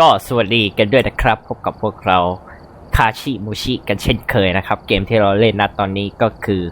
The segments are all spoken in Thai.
ก็สวัสดีกันด้วยนะครับ พบกับพวกเราคาชิมูชิกันเช่นเคยนะครับ เกมที่เราเล่นนะตอนนี้ก็คือ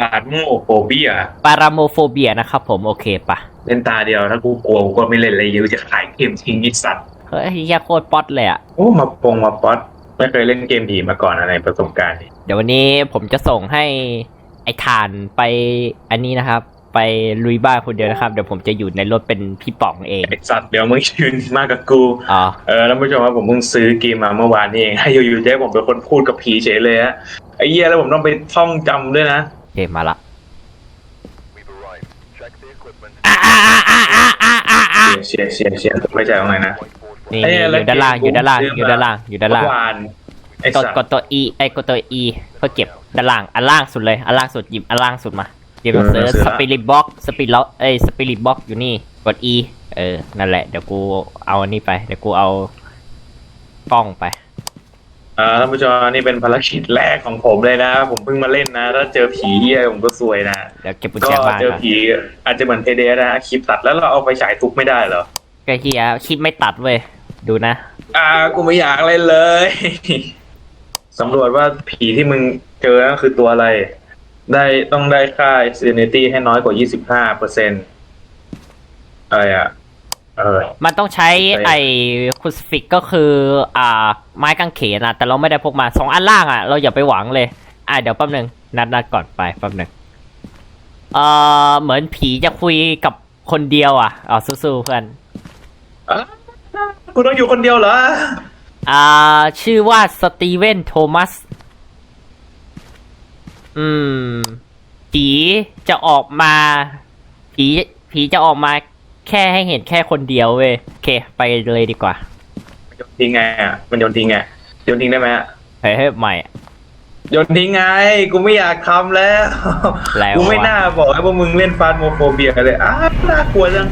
อาร์โมโฟเบียปาราโมโฟเบียนะครับผมโอเคปะเล่นตาเดียวถ้ากูกลัวกูก็ไม่เล่นเลยยูจะขายเกมทิ้งนิสัตว์เฮ้ยเฮียโคตรป๊อตเลยอะโอ้มาปงมาป๊อตไม่เคยเล่นเกมผีมาก่อนอะไรประสบการณ์นี่เดี๋ยววันนี้ผมจะส่งให้ไอ้ทานไปอันนี้นะครับ ไปลุยบ้านคนเดียวนะครับ เดี๋ยวผมจะอยู่ในรถเป็นพี่ป๋องเองไอสัตว์เดี๋ยวมึงยืนมากับกูอ๋อเออแล้วผู้ชมว่าผมเพิ่งซื้อเกมมาเมื่อวานนี่เองให้อยู่ๆจะให้ผมเป็นคนพูดกับผีเฉยเลยฮะไอ้เหี้ยแล้วผมต้องไปท่องจำด้วยนะโอเคมาละ We've arrived. Check the equipment. อะอะอะอะอะอะอะเชียร์เชียร์เชียร์เชียร์ไม่ใจว่าไงนะ Whiteboard นี่เอ้ยอแล้วยู่ด้านล่างเกมอยู่ด้านล่างกูซื้ออยู่ด้านล่างอยู่ด้านล่างเมื่อวานไอ้กดสัตว์กดตัว E ไอ้กดตัว E เพื่อเก็บด้านล่างอันล่างสุดเลยอันล่างสุดหยิบอันล่างสุดมา หยิบหนังสือสปิริตบ็อกสปิริตเอ้ยสปิริตบ็อกอยู่นี่กด E เออ นั่นแหละ เดี๋ยวกูเอาอันนี้ไป เดี๋ยวกูเอากล้องไป อ่าท่านผู้ชมนี่เป็นภารกิจแรกของผมเลยนะ ผมเพิ่งมาเล่นนะ ถ้าเจอผีเหี้ยผมก็ซวยนะ เดี๋ยวเก็บกุญก็แจบ้านเจอก่อนผีอาจจะเหมือนเพเดนะคลิปตัดแล้วเราเอาไปฉายทุกไม่ได้เหรอก็เฮียคลิปไม่ตัดเว้ย ดูนะ อ่า กูไม่อยากเล่นเลย สำรวจว่าผีที่มึงเจอนั่นคือตัวอะไร ได้ต้องได้ค่า sanity ให้น้อยกว่า 25เปอร์เซ็นอะไรอะ เออ มันต้องใช้ใช่ไอ้คุสฟิกก็คือ อ่า ไม้กางเขนอะแต่เราไม่ได้พกมาสองอันล่างอะเราอย่าไปหวังเลย อะเดี๋ยวแป๊บหนึ่งนัดนัดก่อนไปแป๊บหนึ่งเอ่อเหมือนผีจะคุยกับคนเดียวอะอ๋อสู้ๆเพื่อนอะกูต้องอยู่คนเดียวเหรอ อ่า ชื่อว่าสตีเวนโทมัส อืม ผีจะออกมา ผี ผีจะออกมาแค่ให้เห็นแค่คนเดียวเว้ยโอเค ไปเลยดีกว่ามันโยนทิ้งไงอะมันโยนทิ้งไงโยนทิ้งได้ไหมอะเฮ้ยเฮ้ยใหม่ โยนทิ้งไง กูไม่อยากทำแล้ว แล้วกูไม่วะ น่าบอกให้พวกมึงเล่นฟาสโมโฟเบียกันเลยอ้าน่ากลัวจัง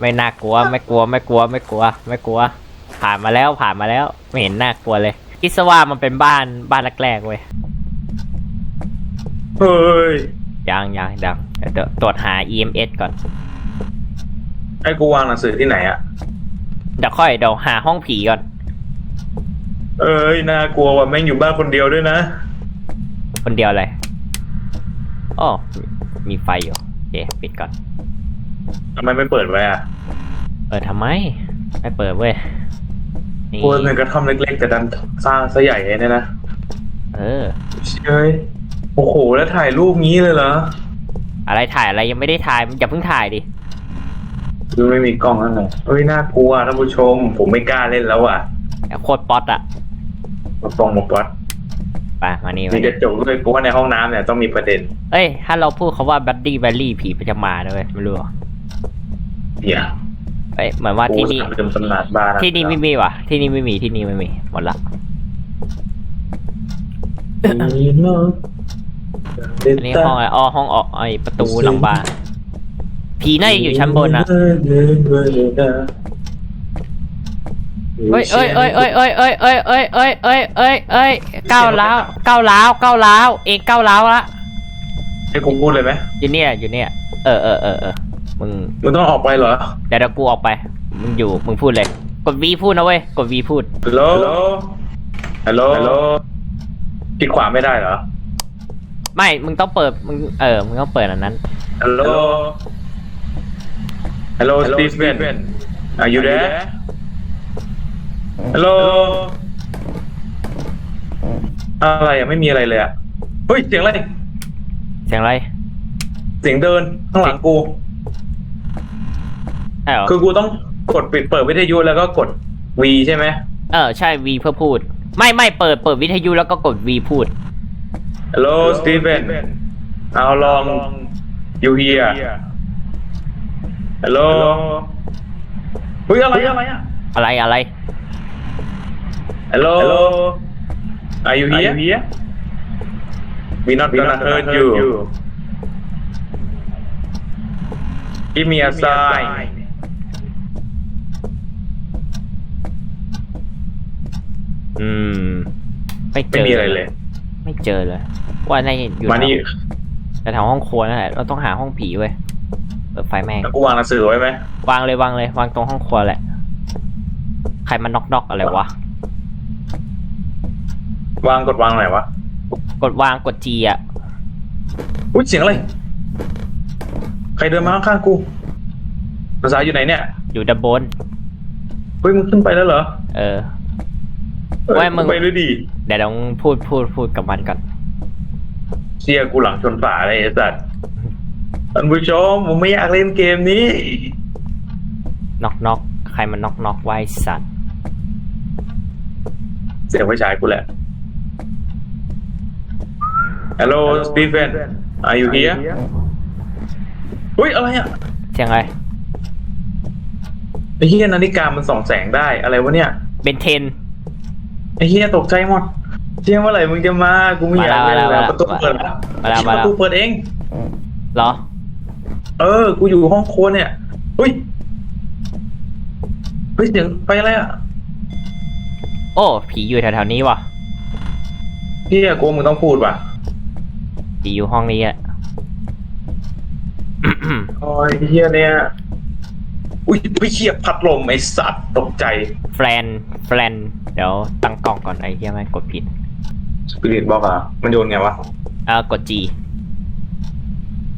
ไม่น่ากลัวไม่กลัวไม่กลัวไม่กลัว ไม่กลัว ผ่านมาแล้วผ่านมาแล้ว ไม่เห็นน่ากลัวเลยคิดซะว่ามันเป็นบ้านบ้านแรกๆเว้ย เฮ้ย ยังยังยังเดี๋ยวตรวจหา EMS ก่อนให้กูวางหนังสือที่ไหนอะเดี๋ยวค่อยเดี๋ยวหาห้องผีก่อน เอ้ยน่ากลัวว่ะแม่งอยู่บ้านคนเดียวด้วยนะ คนเดียวเลยอ๋อมีไฟอยู่โอเคปิดก่อน ทำไมไม่เปิดไว้อะเปิดทำไม ไม่เปิดเว้ยนี่กลัวในกระท่อมเล็กๆ แต่ดันสร้างซะใหญ่เลยเนี่ยนะ เออเฮ้ย โอ้โห แล้วถ่ายรูปงี้เลยเหรอ อะไรถ่ายอะไรยังไม่ได้ถ่ายอย่าเพิ่งถ่ายดิคือไม่มีกล้องนั่นไงเฮ้ยน่ากลัวท่านผู้ชม ผมไม่กล้าเล่นแล้วอะโคตรป๊อตอะมาฟองมาปัดไปมานี่มามีกนี่ระจกด้วยกูว่าในห้องน้ำเนี่ยต้องมีประเด็นเอ้ย ถ้าเราพูดคาว่าบัดดี้แวลลี่ผีมันจะมาด้วยไม่รู้หรออย่าเอ้ยเหมือนว่ากูที่นี่สามเดิมตำนานบ้านที่นี่ไม่มีว่ะ ที่นี่ไม่มีที่นี่ไม่มีหมดละ มีเนอะ อันนี้ห้องอะไรอ๋อห้องออกไอประตูหลังบ้านผีน่าจะอยู่ชั้นบนนะเอ้ยเอ้ยเอ้ยเอ้ยเอ้ยเอ้ยเอ้ยเอ้ยเอ้ยเอ้ยเอ้ยเอ้ยก้าวล้าวก้าวล้าวก้าวล้าวเองก้าวล้าวละให้กูพูดเลยไหมอยู่เนี่ยอยู่เนี่ย เออเออเออเออมึงมึงต้องออกไปเหรอเดี๋ยวเดี๋ยวกูออกไปมึงอยู่มึงพูดเลย กดวีพูดนะเว้ยกดวีพูดฮัลโหลฮัลโหลฮัลโหลคิดขวาไม่ได้เหรอ ไม่ มึงต้องเปิด มึง เออ มึงต้องเปิดอันนั้นฮัลโหลฮัลโหลสตีเฟน Are you there? ฮัลโหลอะไรอะไม่มีอะไรเลยอะเฮ้ยเสียงอะไรเสียงอะไรเสียงเดินข้างหลังกู ใช่เหรอคือกูต้องกดปิดเปิดวิทยุแล้วก็กด V ใช่ไหมเออ ใช่วีเพื่อพูด ไม่ไม่เปิด เปิดวิทยุแล้วก็กดวีพูด ฮัลโหลสตีเฟน How long you here ฮัลโหลเฮ้ยอะไรอะไรอะอะไรอะไร Hello. Are you here? Are you here? We not gonna hurt you. Give me a sign. อืม ไม่เจไม่อมีอะไรเลย ไม่เจอเลย ว่าในอยู่มานี่แถวแถวห้องครัวนั่นแหละเราต้องหาห้องผีเว้ยเปิดไฟแม่งแล้วกูวางหนังสือไว้ไหมวางเลยวางเลยวางตรงห้องครัวแหละ ใครมันน็อกน็อกอะไรวะวางกดวางไหนวะกดวางกดจีอะอุ้ยเสียงอะไรใครเดินมาข้างๆกูภาษาอยู่ไหนเนี่ยอยู่ดับบนเฮ้ยมึงขึ้นไปแล้วเหรอเออ เอ้ยว่ามึง ไปด้วยดิเดี๋ยวต้องพูดพูดพูดกับมันก่อนเชียกูหลังชนฝาเลยไอ้สัตว์ท่านผู้ชมผมไม่อยากเล่นเกมนี้น็อกน็อกใครมันน็อกน็อกไว้สัตว์ เสียงไฟฉายกูแหละ Hello Stephen Are you here เฮ้ยอะไรอะเสียงอะไรไอ้เฮียนาฬิกามันส่องแสงได้อะไรวะเนี่ยเบนเทนไอ้เฮียตกใจหมด เชี่ยเมื่อไหร่มึงจะมากูไม่อยากมาเล่แล้วนแล้วมาแล้วประตูเปิดมาแล้วเชี่ยมาปแล้ว ระตูเปิดเอง เหรอ เออ กูอยู่ห้องโคนเนี่ยเฮ้ยเฮ้ยเสียงไปอะไรอะโอ้ผีอยู่แถวๆนี้ว่ะเฮียกูว่ามึงต้องพูดว่ะผีอยู่ห้องนี้อะ โอ้ยเฮียเนี่ยอุ้ยไปเชียพัดลมไอ้สัตว์ตกใจ แฟนแฟนเดี๋ยวตั้งกล้องก่อนไอ้เหี้ยไม่งกดผิดส ปิริตบอกอะมันโยนไงวะเออกด G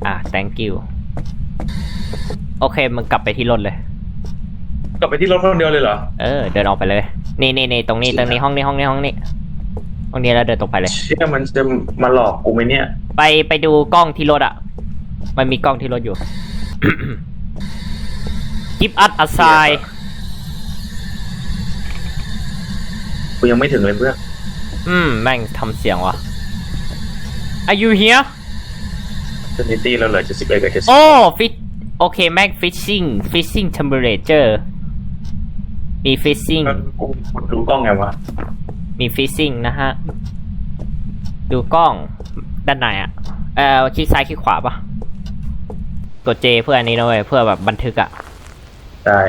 อะ thank you โอเคมึงกลับไปที่รถเลย กลับไปที่รถคนเดียวเลยเหรอเออ เดินออกไปเลย นี่นี่นี่ตรงนี้ตรงนี้ห้องนี้ห้องนี้ห้องนี้ห้องนี้แล้วเดินตรงไปเลย เชี่ยมันจะมาหลอกกูไหมเนี่ย ไปไปดูกล้องที่รถอะ มันมีกล้องที่รถอยู่ กิฟอัดอัสไซกูยังไม่ถึงเลยเพื่อน อืม แม่งทำเสียงว่ะ Are you here เซนิตี้เราเหลือจะสิบเอ็ดกับเจ็ดสิบโอ้ฟิชโอเค แม่ง fishing fishing temperature มี fishing กูกดดูกล้องไงวะมี fishing นะฮะ ดูกล้องด้านในอะเอ่อคลิกซ้ายคลิกขวาปะกด J เพื่ออันนี้นะเว้ยเพื่อแบบบันทึกอะได้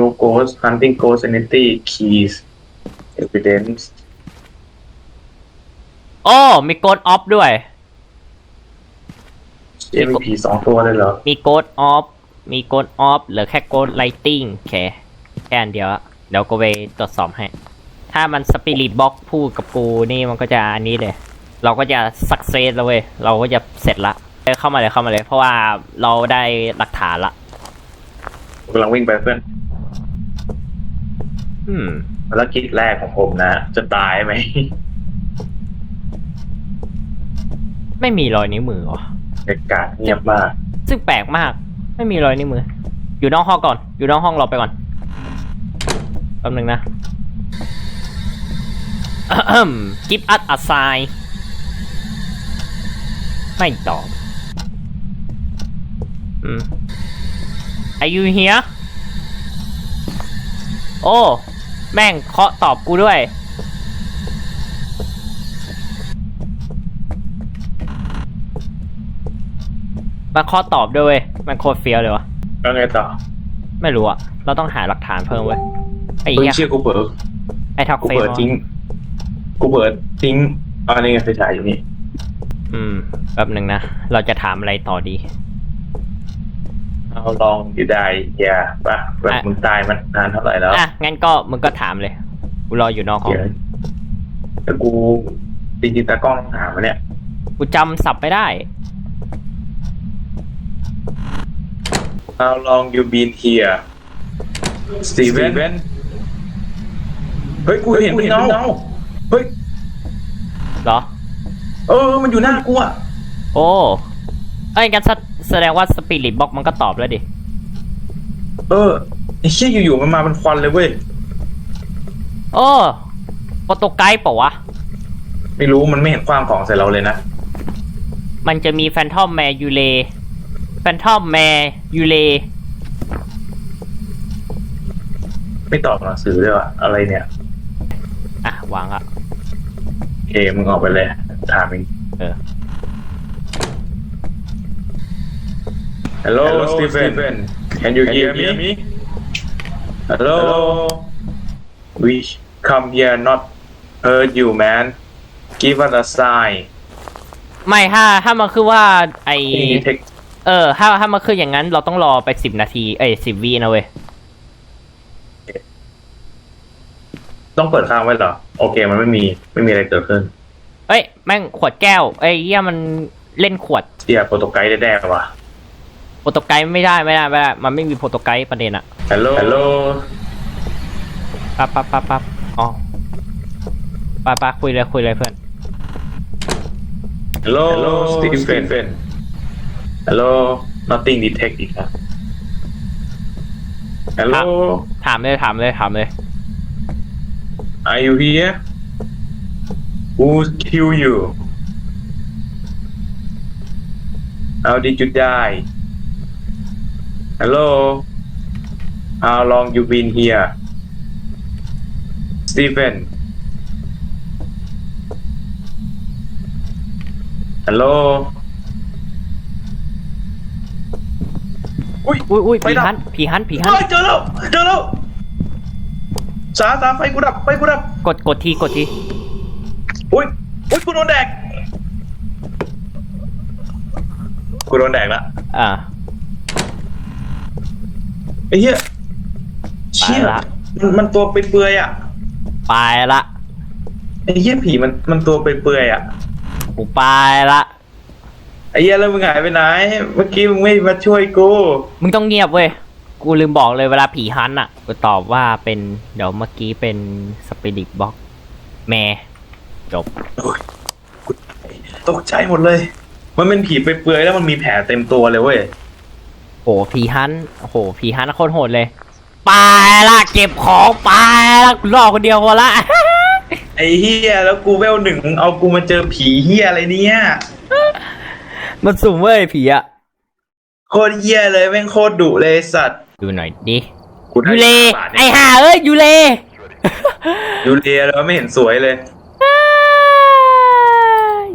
W Ghost Hunting Ghost Sanity Keys Evidence โอ้มีโกดออฟด้วยเชี่ยมีผีสองตัวเลยเหรอ มีโกดออฟมีโกดออฟเหลือแค่โกดไลติงแค่แค่อันเดียวอะเดี๋ยวกูไปตรวจสอบให้ ถ้ามันสปิริตบ็อกพูดกับกูนี่มันก็จะอันนี้เลย เราก็จะสักเซสแล้วเว้ย เราก็จะเสร็จละเอ้ยเข้ามาเลยเข้ามาเลย เพราะว่าเราได้หลักฐานละ กำลังวิ่งไปเพื่อนอืม ภารกิจแรกของผมนะ จะตายไหม ไม่มีรอยนิ้วมือวะบรรยากาศเงียบมาก ซึ่งแปลกมาก ไม่มีรอยนิ้วมือ อยู่นอกห้องก่อน อยู่นอกห้องรอไปก่อนแป๊บนึงนะกิฟอัดอัสไซไม่ตอบอืม Are you here โอ้ แม่งเคาะตอบกูด้วย มาเคาะตอบด้วยเว้ยมันโคตรเฟี้ยวเลยวะแล้วไงต่อไม่รู้อะเราต้องหาหลักฐานเพิ่มเว้ยไอ้เฮ้ยเหี้ยเชื่อกูเปิดไอ้ท็อกกูเฟเปิดมทิ้ง กูเปิดทิ้งอ๋อนี่ไงไฟฉายอยู่นี่ อืมแป๊บหนึ่งนะ เราจะถามอะไรต่อดี เอาลองอยู่ได้อย่าป่ะแบบอะ มึงตายมันนานเท่าไหร่แล้วอะงั้นก็มึงก็ถามเลยกูรออยู่นอกห้องเดี๋ยวแต่กูจริงๆตากล้องต้องถามมาเนี่ย กูจำสับไม่ได้ How long you been here Steven เฮ้ยกูเห็นเป็นเงาเฮ้ยเหรอ เออ มันอยู่หน้ากูอะโอ้เอ้ยงั้นแสแสดงว่าสปิริตบ็อกมันก็ตอบแล้วดิ เออไอ้เชี่ยอยู่ๆมันมาเป็นควันเลยเว้ยโอ้โปรโตไกด์เปล่าวะ ไม่รู้มันไม่เห็นความของใส่เราเลยนะ มันจะมีแฟนทอมแมร์ยูเล แฟนทอมแมร์ยูเลไม่ตอบหนังสือด้วยว่ะอะไรเนี่ยอะวางอะโอเคมึงออกไปเลย ถามเองเออ Hello Stephen Can you hear me Hello We come here not heard you man Give us a sign ไม่ถ้าถ้ามันคือว่าไอนี่เทค เออ ถ้าถ้ามันคืออย่างนั้นเราต้องรอไปสิบนาที เอ้ยสิบวินะเว้ย ต้องเปิดค้างไว้เหรอ โอเค มันไม่มีไม่มีอะไรเกิดขึ้นเอ้ย แม่งขวดแก้วไอ้เหี้ยมันเล่นขวดเสียโปรโตไกด์แด้ๆว่ะโปรโตไกด์ไม่ได้ไม่ได้ไม่ได้ มันไม่มีโปรโตไกด์ประเด็นอะฮัลโหลฮัลโหลปั๊บปั๊บปั๊บปั๊บอ๋อปั๊บปั๊บคุยเลยคุยเลยเพื่อน ฮัลโหลสตีเฟน ฮัลโหล nothing detect อีกครับฮัลโหลถามเลยถามเลยถามเลย are you here who kill you how did you die hello how long you been here Stephen hello อุ้ยอุ้ยอุ้ยไฟผีดับฮันผีฮันผีฮันเฮ้ยเจอแล้วเจอแล้วสาสาไฟกูดับไฟกูดับกดกดทีกดทีอุ้ยอุ้ยกูโดนแดกกูโดนแดกละอ่าไอ้เหี้ยเชี่ยไปละมันมันตัวเปื่อยๆอะไปละไอ้เหี้ยผีมันมันตัวเปื่อยๆอะกูไปละ ไอ้เหี้ยแล้วมึงหายไปไหน เมื่อกี้มึงไม่มาช่วยกู มึงต้องเงียบเว้ย กูลืมบอกเลยเวลาผีฮันอะ กูตอบว่าเป็น เดี๋ยวเมื่อกี้เป็นสปิริตบ็อกแม่จบโอ้ยกูตกใจหมดเลย มันเป็นผีเปื่อยๆแล้วมันมีแผลเต็มตัวเลยเว้ย โหผีฮันโอ้โหผีฮันโคตรโหดเลย ไปละเก็บของไปละกูรอคนเดียวพอละ ไอ้เฮียแล้วกูเวลหนึ่งมึงเอากูมาเจอผีเฮียอะไรเนี่ย มันสุ่มเว้ยผีอะโคตรเฮียเลยแม่งโคตรดุเลยไอ้สัตว์ดูหน่อยดิกูได้ยูเลบาทไอเนี่ยห่าเอ้ยยูเล ยูเลแล้วไม่เห็นสวยเลย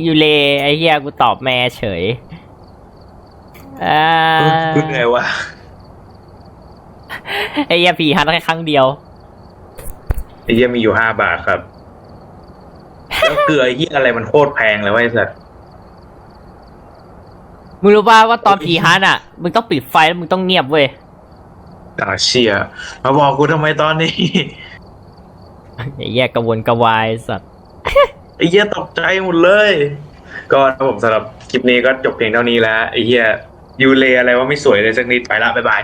ยูเลไอเฮียกูตอบแม่เฉยอ่ากูเหนื่อยว่ะไอเฮียผีฮันแค่ครั้งเดียวไอ้เฮียมีอยู่ห้าบาทครับแล้วเกลือไอ้เฮียอะไรมันโคตรแพงเลยเวะไอ้สัตว์ มึงรู้ป่าว่าตอนผีฮันอะ มึงต้องปิดไฟแล้วมึงต้องเงียบเว้ยอ่าเชียมาบอกกูทำไมตอนนี้ไอ้เหี้ยกระวนกระวายสัตว์ไอ้เฮียตกใจหมดเลย ก็ครับผมสำหรับคลิปนี้ก็จบเพียงเท่านี้แล้วไอ้เฮียยูเลอะไรว่าไม่สวยเลยสักนิดไปละบ๊ายบาย